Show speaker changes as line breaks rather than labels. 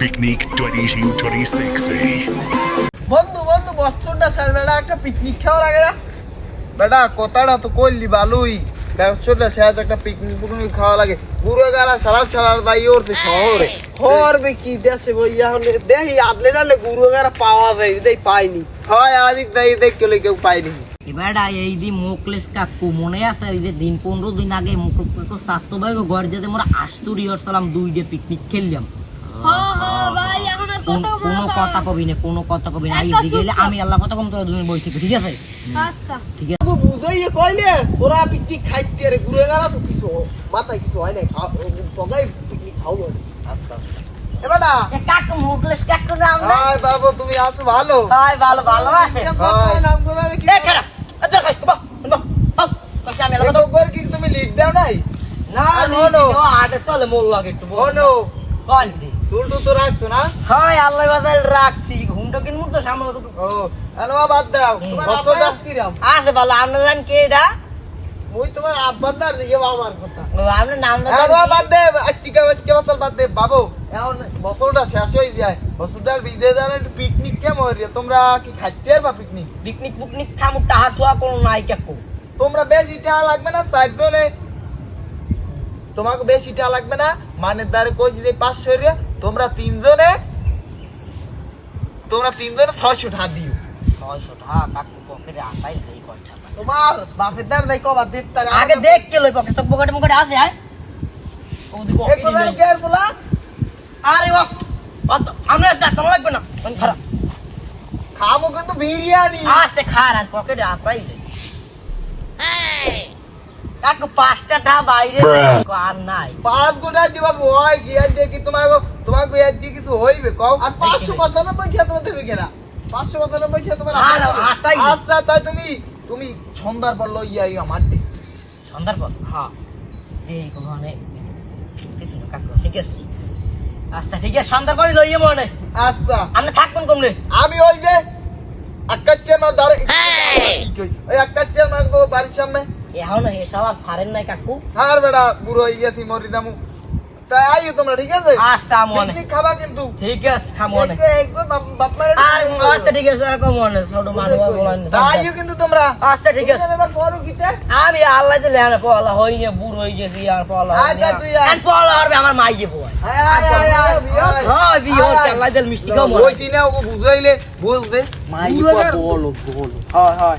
Picnic 2226 eh?
বন্ধু বন্ধু বছরটা স্যার বেটা একটা পিকনিক খাওয়া লাগে না। বেটা কথাটা তো করলি ভালোই বছরটা শেষ একটা পিকনিক পিকনিক খাওয়া লাগে পুরো গারা সারা সারা দাই ওরতে শহরে। হরবে কি দেশে বইয়া হলে? দেখি আদলে ডালে গুরু গারা পাওয়া যায় দেই পাইনি। হয় আদিক দাই দেখ কেউ কেউ পাইনি।
এবার এই দি মুখলেস কাকু মনে আছে এই যে দিন পনেরো দিন আগে মুখ স্বাস্থ্য ভাই ঘর যেতে মোরা আস্তুরি সালাম দুই যে পিকনিক খেললাম
হ্যাঁ হ্যাঁ ভাই এখন আর কত
কোন- কথা কবি না কোনো কথা কবি না। এই দিকে এলে আমি আল্লাহ কথা কম তোরা দুজন বই থেকে ঠিক আছে?
আচ্ছা।
বাবু বুঝাইয়ে কইলে ওরা পিকনিক খাইতে রে ঘুরে গেল তো কিছু মাথায় কিছু হয় না সবাই পিকনিক খাওয়া আচ্ছা। এবারটা
কাকু মুখলেস কাকু নাম
হাই বাবু তুমি আছো ভালো?
হাই ভালো ভালো আছে।
নাম কোথায় কি
এ খারাপ। কাছে বাহ বাহ বাহ আমি
কত করে কি তুমি লিখ দাও নাই?
না নো। নো আটে সালে মোল লাগে একটু
ও নো
কোন দি
তো রাখছো না?
হাই আল্লাহ বাজাল রাখছি। ঘুমটা কিন সামনে তো?
ও আলমা বাদ দাও।
হুম।
দাস কিরাম?
আছে ভালো আপনার কে এটা?
মুই তোমার আব্বা দাস দিকে আমার কথা।
ও, আপনার নাম না
আলমা বাদ দে আজকে আজকে বছর বাদ দে বাবু। এখন বছরটা শেষ হয়ে যায়। বছরটার বিদে জানে পিকনিক কেমন হইরে তোমরা কি খাইতে পিকনিক
পিকনিক পুকনিক খামু টাহা টুয়া কোনো নাই কাকু।
তোমরা বেশি টাকা লাগবে না চারজনে তোমাকে বেশি টাকা লাগবে না। মানে দ্বারে কই যে পাঁচশো রে তোমরা তিনজনে তোমরা তিনজনে ছয়শো টাকা দিও।
ছয়শো কাকু পকেটে আসাই নেই কয়টা
তোমার বাপের দ্বার নাই কবা দিত
আগে দেখ কে লই পকেট পকেটে আছে আয়। ও দি
এক কথা কেয়ার বলা?
আরে ও আমরা দেখ লাগবে না। খারাপ।
খাব কিন্তু বিরিয়ানি।
আছে খারাপ পকেটে আসাই পাঁচটা টা বাইরে আর নাই।
পাঁচ গোটা দিবা হয় গিয়া দেখি তোমাকে তোমাকে ইয়ার দিয়ে কিছু হইবে কও? আর পাঁচশো পঁচানব্বই খেয়া তোমার দেবে কেনা? পাঁচশো পঁচানব্বই খেয়া তোমার আচ্ছা তাই তুমি তুমি সন্ধ্যার পর লইয়া ইয়া মারতে
সন্ধ্যার পর?
হ্যাঁ।
এই কোনে ঠিক আছে। আচ্ছা ঠিক আছে সন্ধ্যার পরে লইয়ে মনে।
আচ্ছা।
আপনি থাকবেন কমলে
আমি ওই যে আকাশের মার ধরে ওই আকাশের মার বাড়ির সামনে।
এখন এসব আর ছাড়েন নাই কাকু।
আর বেড়া বুড়ো হয়ে গেছি দামু তাই আইও তোমরা ঠিক আছে?
আচ্ছা মনে।
পিকনিক খাবা কিন্তু।
ঠিক আছে মনে।
বাপ-
আচ্ছা ঠিক আছে কাকু মনে ছোট মানুষ বলেন
আইও কিন্তু তোমরা।
আচ্ছা ঠিক আছে।
এবার কিতে?
আমি আল্লাহ দিলে আনে পলা হই গে বুড় হই গেছি আর পলা
আচ্ছা, তুই
আর পলা হবে আমার মাইয়ে
আয় আয় আয় আয় বিয়ে হয়।
হ্যাঁ বিয়ে হচ্ছে
আয়, আয়।
আল্লাহ মিষ্টি খাও
ওই দিনে ওকে বুঝাইলে বুঝবে। হয় হয়।